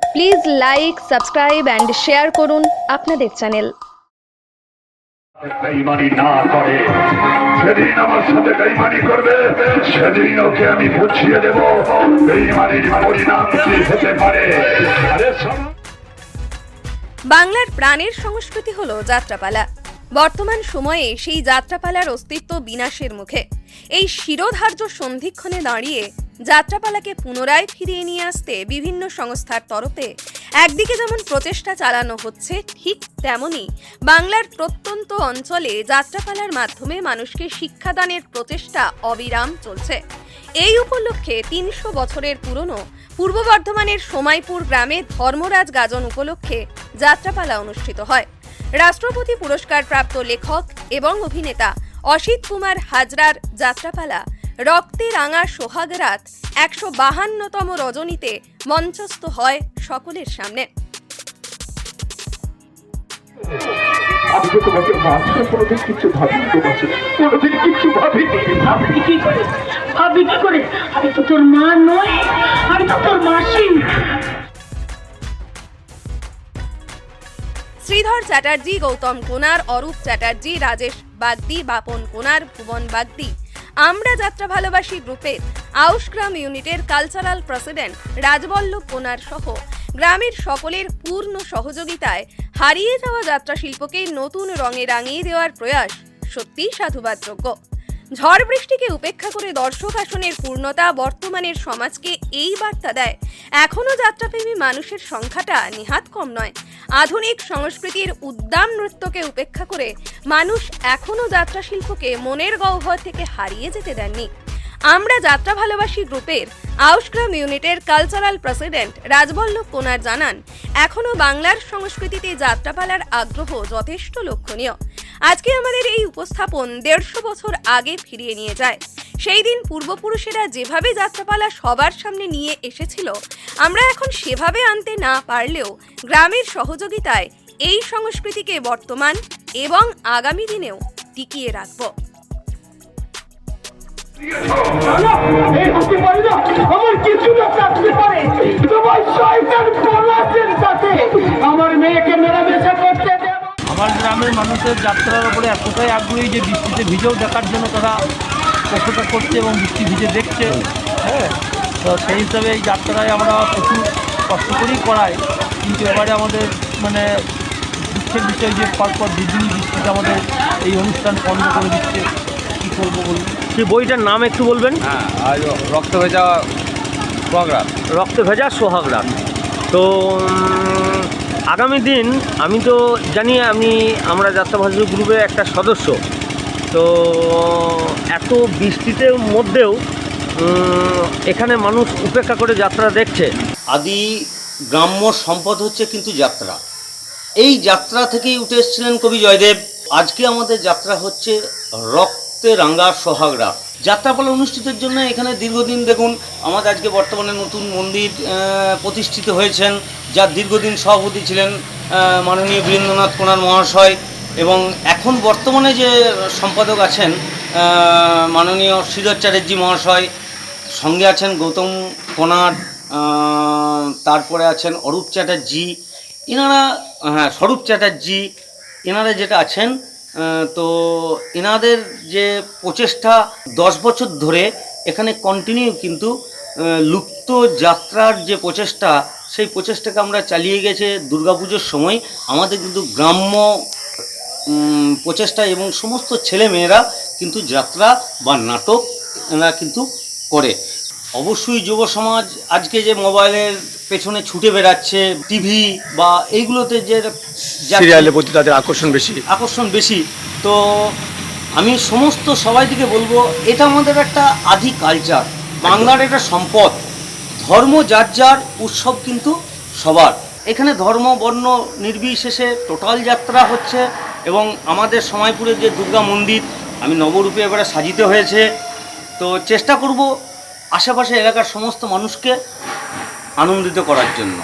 Please like subscribe and share করুন আপনাদের channel বেইমানি না করে। সেদিন আমার সাথে বেইমানি করবে সেদিন ওকে আমি বুঝিয়ে দেব। বেইমানির পরিণাম কি হতে পারে? বাংলার প্রাণের সংস্কৃতি হল যাত্রাপালা। বর্তমান সময়ে সেই যাত্রাপালার অস্তিত্ব বিনাশের মুখে। এই শিরোধার্য সন্ধিক্ষণে দাঁড়িয়ে যাত্রাপালাকে পুনরায় ফিরিয়ে নিয়ে আসতে বিভিন্ন সংস্থার তরফে একদিকে যেমন প্রচেষ্টা চালানো হচ্ছে, ঠিক তেমনি বাংলার প্রত্যন্ত অঞ্চলে যাত্রাপালার মাধ্যমে মানুষকে শিক্ষাদানের প্রচেষ্টা অবিরাম চলছে। এই উপলক্ষে তিনশো বছরের পুরনো পূর্ব বর্ধমানের সোমাইপুর গ্রামে ধর্মরাজ গাজন উপলক্ষে যাত্রাপালা অনুষ্ঠিত হয়। রাষ্ট্রপতি পুরস্কার প্রাপ্ত লেখক এবং অভিনেতা অসিত কুমার হাজরার যাত্রাপালা রক্তে রাঙা সোহাগ রাত একশো বাহান্নতম রজনীতে মঞ্চস্থ হয় সকলের সামনে। আমি তো তোমাকে মাঝে কোনোদিন কিছু ভাবিনি তোমাকে কোনোদিন কিছু ভাবিনি। ভাববি কি করে? ভাববি কি করে? আমি তো তোর মা নই। আমি তো তোর মাসি শ্রীধর চ্যাটার্জি গৌতম কোনার অরূপ চ্যাটার্জি রাজেশ বাগদি বাপন কোনার ভুবন বাগদি। আমরা যাত্রা ভালোবাসি গ্রুপের আউশগ্রাম ইউনিটের কালচারাল প্রেসিডেন্ট রাজবল্লভ কোনার সহ। গ্রামের সকলের পূর্ণ সহযোগিতায় হারিয়ে যাওয়া যাত্রা শিল্পকে নতুন রঙে রাঙিয়ে দেওয়ার প্রয়াস সত্যিই সাধুবাদযোগ্য। ঝড় বৃষ্টিকে উপেক্ষা করে দর্শক আসনের পূর্ণতা বর্তমানের সমাজকে এই বার্তা দেয়। এখনও যাত্রাপ্রেমী মানুষের সংখ্যাটা নিহাত কম নয়। আধুনিক সংস্কৃতির উদ্দাম নৃত্যকে উপেক্ষা করে মানুষ এখনও যাত্রা শিল্পকে মনের গহ্বর থেকে হারিয়ে যেতে দেননি। আমরা যাত্রা ভালোবাসি গ্রুপের আউশগ্রাম ইউনিটের কালচারাল প্রেসিডেন্ট রাজবল্লভ কোনার জানান এখনও বাংলার সংস্কৃতিতে যাত্রাপালার আগ্রহ যথেষ্ট লক্ষণীয়। আজকে আমাদের এই উপস্থাপন দেড়শো বছর আগে ফিরিয়ে নিয়ে যায়। সেই দিন পূর্বপুরুষেরা যেভাবে যাত্রাপালা সবার সামনে নিয়ে এসেছিল, আমরা এখন সেভাবে আনতে না পারলেও গ্রামের সহযোগিতায় এই সংস্কৃতিকে বর্তমান এবং আগামী দিনেও টিকিয়ে রাখব। আমার গ্রামের মানুষের যাত্রার উপরে এতটাই আগ্রহী যে বৃষ্টিতে ভিজেও দেখার জন্য তারা কষ্টটা করছে এবং বৃষ্টি ভিজে দেখছে। হ্যাঁ তো সেই হিসাবে এই যাত্রায় আমরা প্রচুর কষ্ট করেই করাই। কিন্তু এবারে আমাদের মানে দুঃখের বিষয় যে পরপর দুদিনই বৃষ্টিতে আমাদের এই অনুষ্ঠান বন্ধ করে দিচ্ছে। কী করব বলুন? সেই বইটার নাম একটু বলবেন? হ্যাঁ আর রক্ত ভেজা প্রোগ্রাম রক্ত ভেজা সোহাগ রাত তো আগামী দিন আমি তো জানি আমি আমরা যাত্রা ভাষী গ্রুপের একটা সদস্য। তো এত বৃষ্টিতে মধ্যেও এখানে মানুষ উপেক্ষা করে যাত্রা দেখছে। আদি গ্রাম্য সম্পদ হচ্ছে কিন্তু যাত্রা। এই যাত্রা থেকেই উঠে এসেছিলেন কবি জয়দেব। আজকে আমাদের যাত্রা হচ্ছে রক্তে রাঙ্গা সোহাগরা যাত্রাপালা অনুষ্ঠিতের জন্য এখানে দীর্ঘদিন দেখুন, আমাদের আজকে বর্তমানে নতুন মন্দির প্রতিষ্ঠিত হয়েছেন, যার দীর্ঘদিন সভাপতি ছিলেন মাননীয় বীরেন্দ্রনাথ কোনার মহাশয় এবং এখন বর্তমানে যে সম্পাদক আছেন মাননীয় শ্রীধর চ্যাটার্জি মহাশয়, সঙ্গে আছেন গৌতম কোনার তারপরে আছেন অরূপ চ্যাটার্জি। এনারা হ্যাঁ স্বরূপ চ্যাটার্জি এনারা যেটা আছেন তো এনাদের যে প্রচেষ্টা দশ বছর ধরে এখানে কন্টিনিউ কিন্তু লুপ্ত যাত্রার যে প্রচেষ্টা, সেই প্রচেষ্টাকে আমরা চালিয়ে গেছে দুর্গাপুজোর সময়। আমাদের কিন্তু গ্রাম্য প্রচেষ্টা এবং সমস্ত ছেলে মেয়েরা কিন্তু যাত্রা বা নাটক এরা কিন্তু করে। অবশ্যই যুব সমাজ আজকে যে মোবাইলের পেছনে ছুটে বেড়াচ্ছে টিভি বা এইগুলোতে যে সিরিয়ালের প্রতি তাদের আকর্ষণ বেশি। আকর্ষণ বেশি। তো আমি সমস্ত সবাই থেকে বলব এটা আমাদের একটা আদি কালচার বাংলার একটা সম্পদ। ধর্ম যার যার উৎসব কিন্তু সবার। এখানে ধর্ম বর্ণ নির্বিশেষে টোটাল যাত্রা হচ্ছে এবং আমাদের সময়পুরের যে দুর্গা মন্দির আমি নবরূপে এবারে সাজিতে হয়েছে। তো চেষ্টা করব আশেপাশে এলাকার সমস্ত মানুষকে আনন্দিত করার জন্য